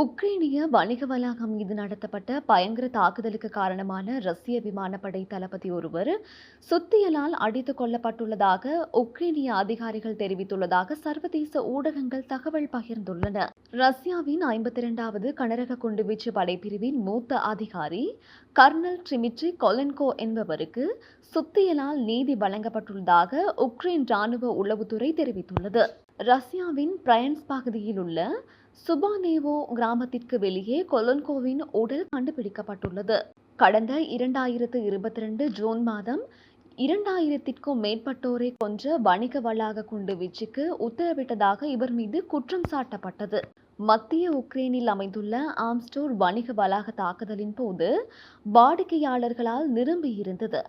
உக்ரைனிய வணிக வளாகம் மீது நடத்தப்பட்ட பயங்கர தாக்குதலுக்கு காரணமான ரஷ்ய விமானப்படை தளபதி ஒருவர் சுத்தியலால் அடித்துக் கொல்லப்பட்டுள்ளதாக உக்ரைனிய அதிகாரிகள் தெரிவித்துள்ளதாக சர்வதேச ஊடகங்கள் தகவல் பகிர்ந்துள்ளன. ரஷ்யாவின் ஐம்பத்தி இரண்டாவது கனரக குண்டுவீச்சு படைப்பிரிவின் மூத்த அதிகாரி கர்னல் ட்ரிமிட்ரி கொலென்கோ என்பவருக்கு சுத்தியலால் நீதி வழங்கப்பட்டுள்ளதாக உக்ரைன் ராணுவ உளவுத்துறை தெரிவித்துள்ளது. ரஷ்யாவின் பிரயன்ஸ் பகுதியில் உள்ள சுபானேவோ கிராமத்திற்கு வெளியே கொலன்கோவின் உடல் கண்டுபிடிக்கப்பட்டுள்ளது. கடந்த இரண்டாயிரத்து இருபத்தி ரெண்டு ஜூன் மாதம் இரண்டாயிரத்திற்கும் மேற்பட்டோரை கொன்ற வணிக வளாக குண்டு வீச்சுக்கு உத்தரவிட்டதாக இவர் மீது குற்றம் சாட்டப்பட்டது. மத்திய உக்ரைனில் அமைந்துள்ள ஆம்ஸ்டோர் வணிக வளாக தாக்குதலின் போது வாடிக்கையாளர்களால் நிரம்பியிருந்தது.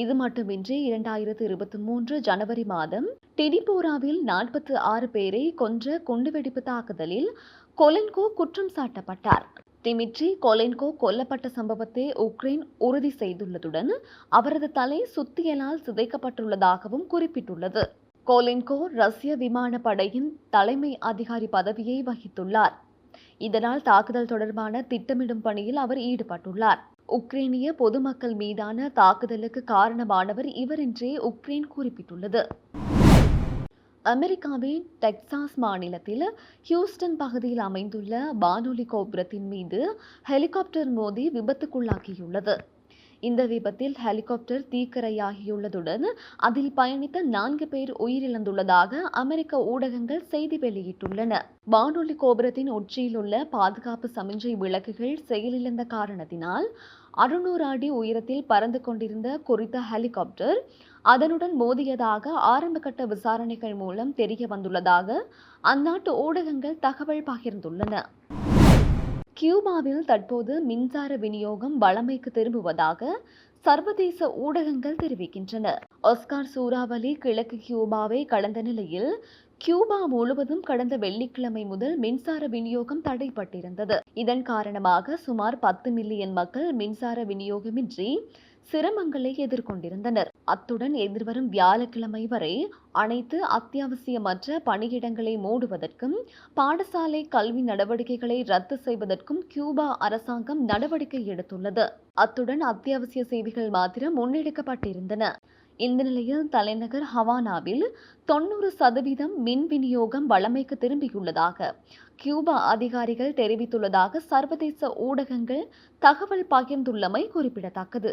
இது மட்டுமின்றி இரண்டாயிரத்து இருபத்தி மூன்று ஜனவரி மாதம் டிடிபோராவில் நாற்பத்தி ஆறு பேரை கொன்ற குண்டுவெடிப்பு தாக்குதலில் கொலென்கோ குற்றம் சாட்டப்பட்டார். டிமிட்ரி கொலென்கோ கொல்லப்பட்ட சம்பவத்தை உக்ரைன் உறுதி செய்துள்ளதுடன் அவரது தலை சுத்தியலால் சிதைக்கப்பட்டுள்ளதாகவும் குறிப்பிட்டுள்ளது. கோலென்கோ ரஷ்ய விமானப்படையின் தலைமை அதிகாரி பதவியை வகித்துள்ளார். இதனால் தாக்குதல் தொடர்பான திட்டமிடும் பணியில் அவர் ஈடுபட்டுள்ளார். உக்ரைனிய பொதுமக்கள் மீதான தாக்குதலுக்கு காரணமானவர் இவர் என்றே உக்ரைன் குறிப்பிட்டுள்ளது. அமெரிக்காவின் டெக்சாஸ் மாநிலத்தில் ஹியூஸ்டன் பகுதியில் அமைந்துள்ள வானொலி கோபுரத்தின் மீது ஹெலிகாப்டர் மோதி விபத்துக்குள்ளாக்கியுள்ளது. இந்த விபத்தில் ஹெலிகாப்டர் தீக்கரையாகியுள்ளதுடன் அதில் பயணித்த நான்கு பேர் உயிரிழந்துள்ளதாக அமெரிக்க ஊடகங்கள் செய்தி வெளியிட்டுள்ளன. வானொலி கோபுரத்தின் உச்சியில் உள்ள பாதுகாப்பு சமிஞ்சை விளக்குகள் செயலிழந்த காரணத்தினால் அறுநூறு அடி உயரத்தில் பறந்து கொண்டிருந்த குறித்த ஹெலிகாப்டர் அதனுடன் மோதியதாக ஆரம்பகட்ட விசாரணைகள் மூலம் தெரிய வந்துள்ளதாக அந்நாட்டு ஊடகங்கள் தகவல் பகிர்ந்துள்ளன. கியூபாவில் தற்போது மின்சார விநியோகம் வளமைக்கு திரும்புவதாக சர்வதேச ஊடகங்கள் தெரிவிக்கின்றன. ஒஸ்கார் சூறாவளி கிழக்கு கியூபாவை கடந்த நிலையில் கியூபா முழுவதும் கடந்த வெள்ளிக்கிழமை முதல் மின்சார விநியோகம் தடைப்பட்டிருந்தது இதன் காரணமாக சுமார் பத்து மில்லியன் மக்கள் மின்சார விநியோகமின்றி சிரமங்களை எதிர்கொண்டிருந்தனர். அத்துடன் எதிர்வரும் வியாழக்கிழமை வரை அனைத்து அத்தியாவசியமற்ற பணியிடங்களை மூடுவதற்கும் பாடசாலை கல்வி நடவடிக்கைகளை ரத்து செய்வதற்கும் கியூபா அரசாங்கம் நடவடிக்கை எடுத்துள்ளது. அத்துடன் அத்தியாவசிய சேவைகள் மாத்திரம் முன்னெடுக்கப்பட்டிருந்தன. இந்த நிலையில் தலைநகர் ஹவானாவில் தொன்னூறு சதவீதம் மின் விநியோகம் வளமைக்கு திரும்பியுள்ளதாக கியூபா அதிகாரிகள் தெரிவித்துள்ளதாக சர்வதேச ஊடகங்கள் தகவல் பகிர்ந்துள்ளமை குறிப்பிடத்தக்கது.